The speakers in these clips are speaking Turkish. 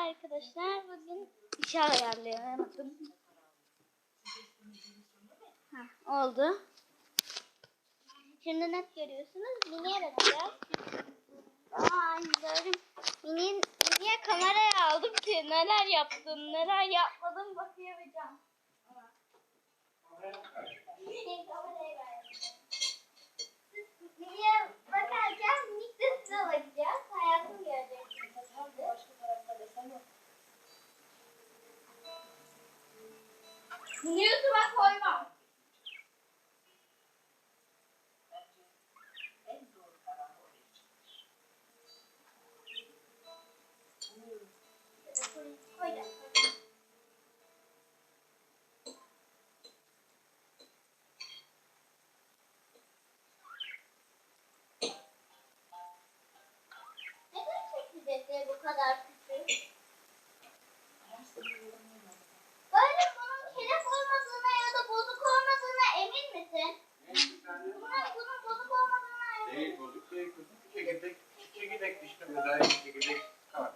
arkadaşlar. Bugün işe ayarlayamadım. Heh, oldu. Şimdi net görüyorsunuz. Mini'ye bakacağız. Aa gördüm. Mini, Mini'ye kameraya aldım ki neler yaptım, neler yapmadım bakamayacağım. YouTube'a koymam. Bu kadar küçük? Değil bozuk değil kızım. Çekirdek, çekirdek işte müdahale çekirdek kart.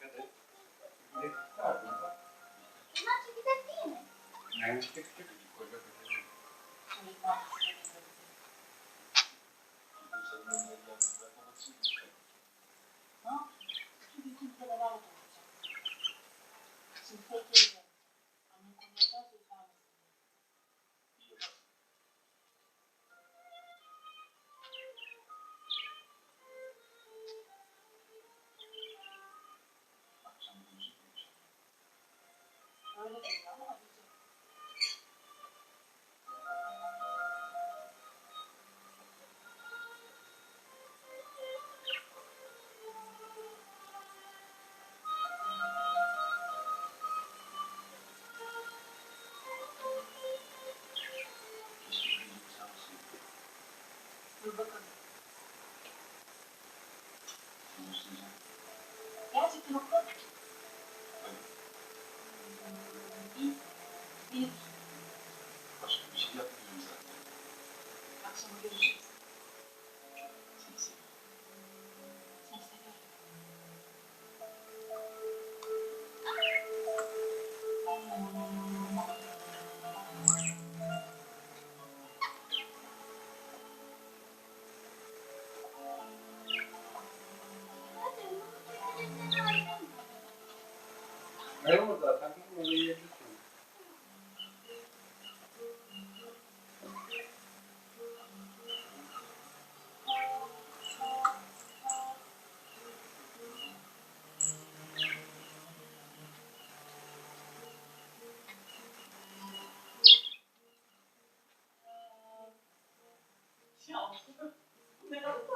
Çekirdek kart. Bunlar çekirdek değil mi? Yani küçük küçük koca koca. Dur Tá, yep.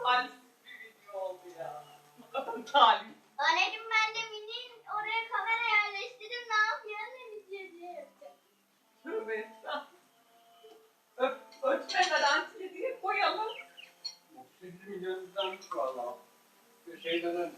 Talihsiz bir video oldu ya. Talih. Anneciğim ben de Mini'nin oraya kamera yerleştirdim. Ne yapıyor ne bitiyor diye yapacağım. Tövbe estağfurullah. Öp, ötme garantili diye koyalım. 38 milyon izlenmiş valla. Bir şeyden önce.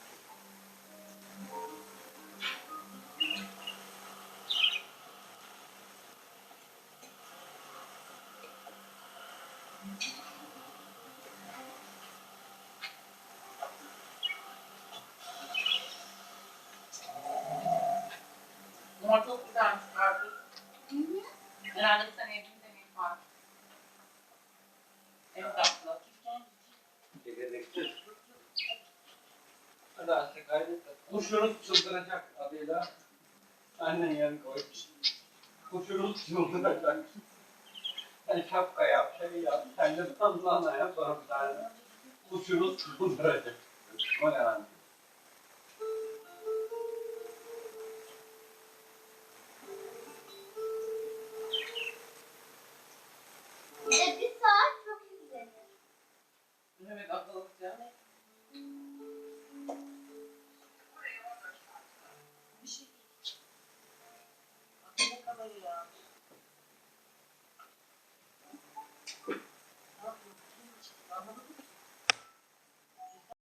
Ama çok güzelmiş karpuz. Herhalde sen evinde mi var? En tatlı. Çekirdeksiz. Hadi artık kaydet. Kuşunuz çıldıracak adıyla. Annen yarın koymuş. Kuşunuz çıldıracak. Sen şapka yap, şey yap. Sen de bandana yap sonra bir tane. Kuşunuz çıldıracak. O ne lan? E, çok izlenir. Evet akıllıca. ya.